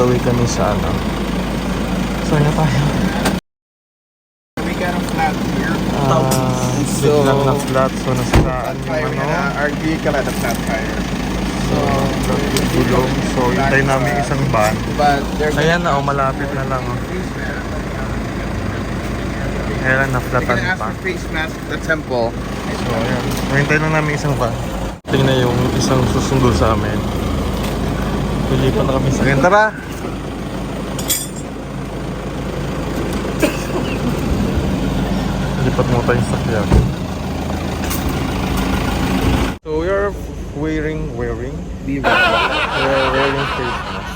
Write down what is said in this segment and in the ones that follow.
the way kami sa ano. Saan na tayo? We got a flat here. Ah, So- biglang na flat. So, nasiraan Fire yung ano. uh, our vehicle had a flat tire. So, yung gulong. So, hintay namin isang van. Ayan na, oh, malapit na lang. Oh. Kaya lang, They're na-flatan gonna ask pa. for face mask at the temple. So, ayan. So, hintay lang namin isang van. Tingnan yung isang susundo sa amin. Pilipan na kami sa akin. Tara! Lipat mo sakyan. So, we are wearing, wearing? We are wearing face mask.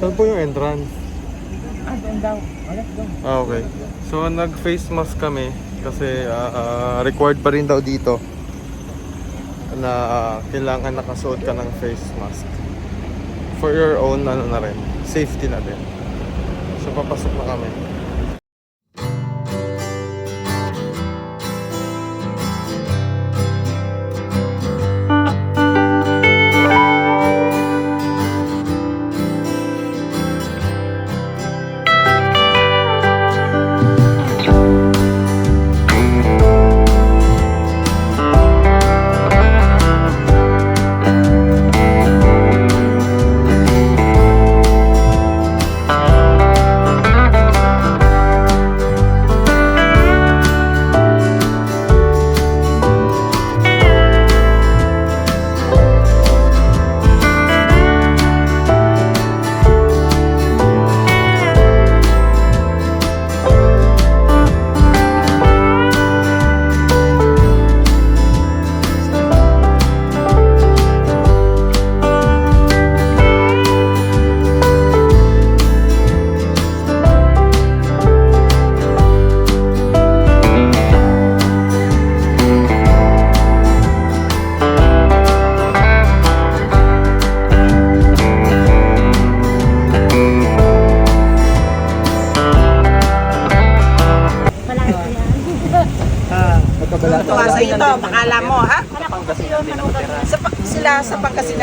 Saan po yung entrance? Ah, okay. So, nag-face mask kami kasi ah, ah, required pa rin daw dito na ah, kailangan nakasuot ka ng face mask. For your own, ano na rin, safety na din. So, papasok na kami.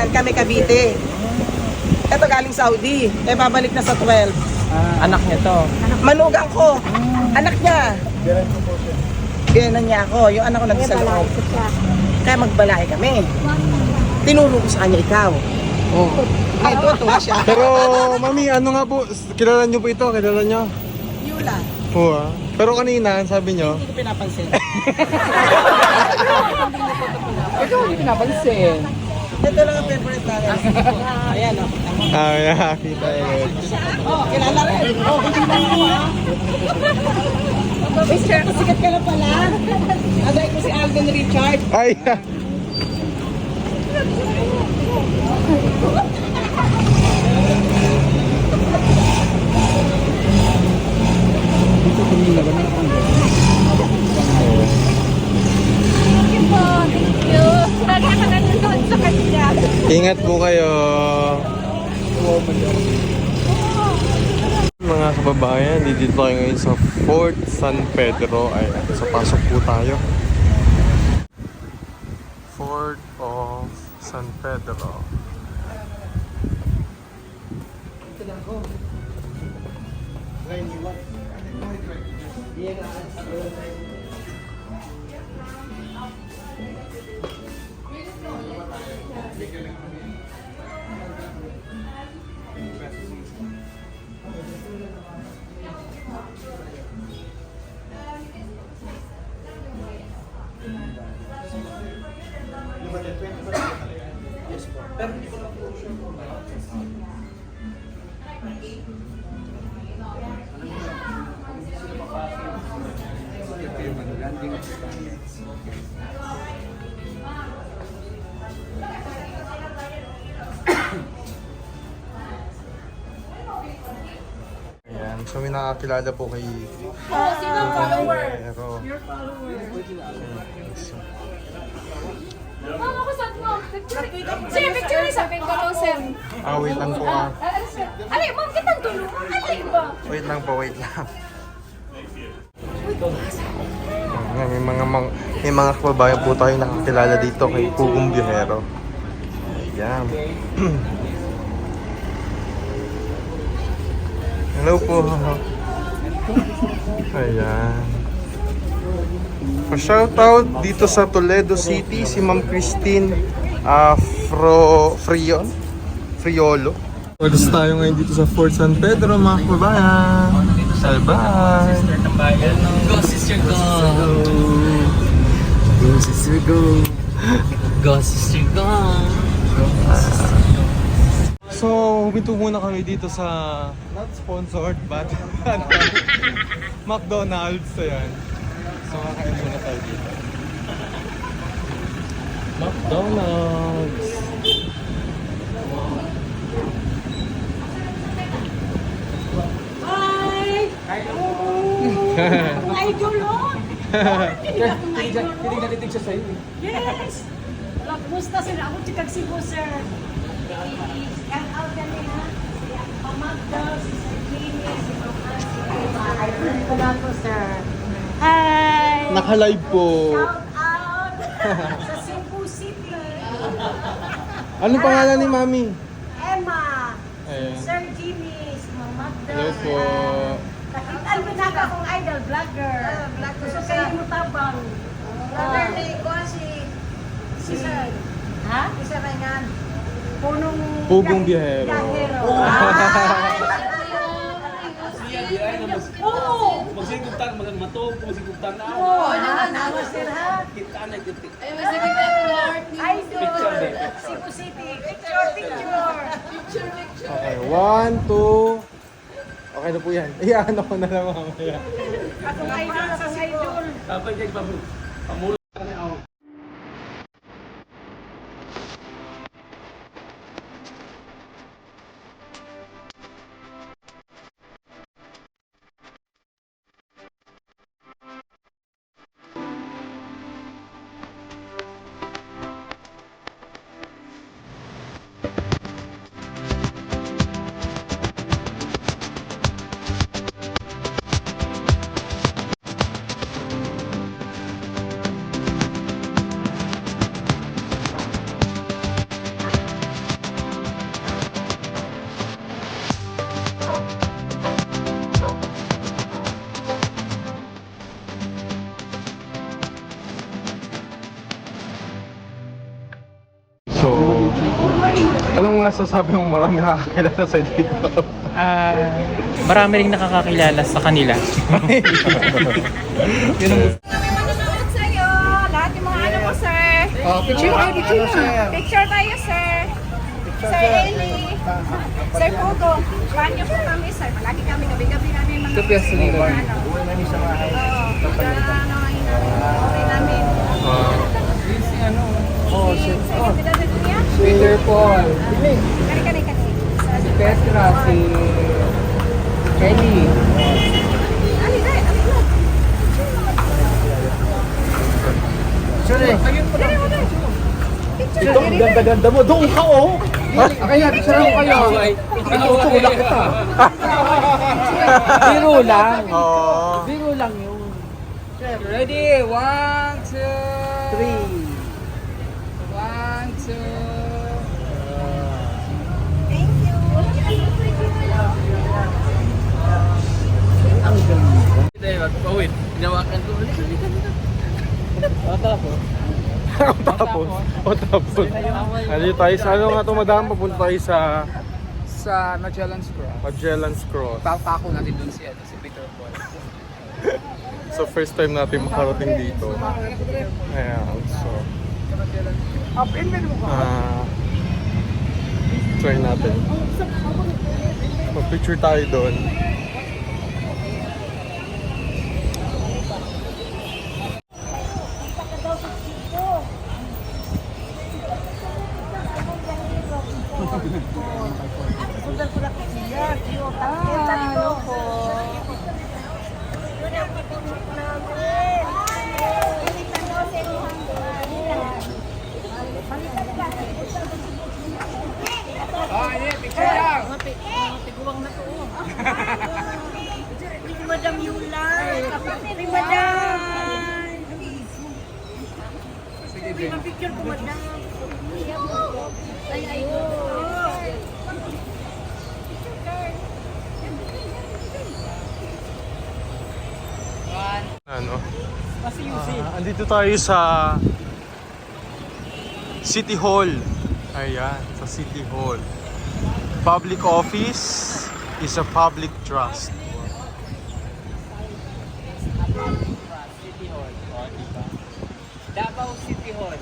Pangasinan, kami Cavite. Ito galing Saudi, eh babalik na sa 12. Anak niya to. Manugang ko, anak niya. Biyanan niya ako, yung anak ko nag sa loob. Kaya magbalay kami. Tinuro ko sa kanya ikaw. Oh. Ngayon, tuwa-tuwa siya. Pero, mami, ano nga po, kilala nyo po ito, kilala nyo? Yula, Po ah. Pero kanina, sabi nyo, hindi ko pinapansin. Ito hindi pinapansin. Ito lang ang favorite namin. Ayan, oh. ah, yeah, kita yun. Oh, kilala rin. Oh, hindi na ako, ha? Sir, sikat ka na pala. Agay ko si Alden Richard. Ay, ingat po kayo. Mga kababayan, dito tayo ngayon sa Fort San Pedro. Ay, so pasok po tayo. Fort of San Pedro. Ayan, so may nakakilala po kay Oh, sino ang follower? Pero, Your follower. so, Mama ko saan mo? Picture. Sige, picture isa. Follow Sam. ah, wait lang po ah. Ano, ma'am, kitang tulungan. Ano ba? Wait lang po, wait lang. Ayan, may mga, mga may mga kababayan po tayo nakakilala dito kay Pugong Biyahero. Yan. Hello po. Ayan. Pa-shoutout dito sa Toledo City, si Ma'am Christine Afro Frion. Friolo. Pagkas tayo ngayon dito sa Fort San Pedro, mga kababayan. Bye-bye. Go, sister, go! Go, sister, go! Go, sister, go! So, huminto muna kami dito sa not sponsored but McDonald's ayan. So, kakain muna tayo dito. McDonald's. Idol, oh! Titig na titig siya sa'yo eh. Yes! Kumusta sir? Ako si Kagsibo, sir. Shout out na nila. Si Pamagda, si Sir si Mama, si Idol ko na po, sir. Hi! Naka-live po. Shout out sa Cebu City. Anong pangalan ni Mami? Emma, Ayan. Sir Jimmy, si Mamagda. Hello po. Nakitaan mo na ako akong idol, vlogger. Gusto kayo mo tabang. Vlogger ni ko si... Si Sir. Ha? Si Sir Renan. Punong... Pugong biyahero. Biyahero. Oo! Magsigugtan, magang matog, magsigugtan na ako. Oo! Nawa sir ha? Kita na kita. Ay, masakit na po Lord. Idol! Cebu City. Picture, picture! Okay, one, two. Okay na po yan. Iyan ako na lang mamaya. Akong idol, akong idol. Dapat yung pamulot. Masasabi mong marami nakakakilala sa dito? Ah, marami rin nakakakilala sa kanila. Kami manonood sa'yo. Lahat yung mga ano mo, sir. picture tayo, picture. Picture tayo, sir. Sir Eli. Sir Pugo. Banyo po kami, sir. Palagi kami, gabi-gabi namin mga... Ito, Pia, sige. Ano? Oo. Pagka ano, ay namin. namin. si ano? Oh, shit. Oh. Peter Paul. Kani, kani, kani. Si Petra, si Kelly. Ali, look. Dali mo, doon ka oh! Okay na, picture ko kayo. Pinutulak kita. Biro lang. Oo. Biro lang yun. Ready? One, two, three. One, two. Thank you. Hindi, magpawit. Hinawakan ko. Halika, halika, halika. tapos? O tapos? Ano tayo sa ano nga ito madam? Papunta tayo sa Sa Magellan's Cross. Magellan's Cross. Papako natin dun si, ano, si Peter Paul. So first time natin makarating dito. Ayan, so... Ah... try natin. Mag-picture tayo doon. Andito tayo sa City Hall. Ayan, sa City Hall. Public office is a public trust. City Hall. O, diba? Davao City Hall.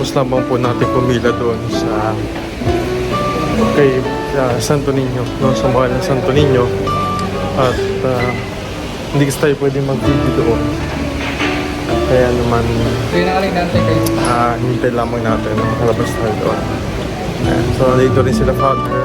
Pagkatapos lamang po natin pumila doon sa kay uh, Santo Niño, no? sa mahal ng Santo Niño. At uh, hindi kasi tayo pwede mag-video doon. Kaya naman, uh, hintay lamang natin na makalabas tayo doon. Uh, so, dito rin sila father. Uh,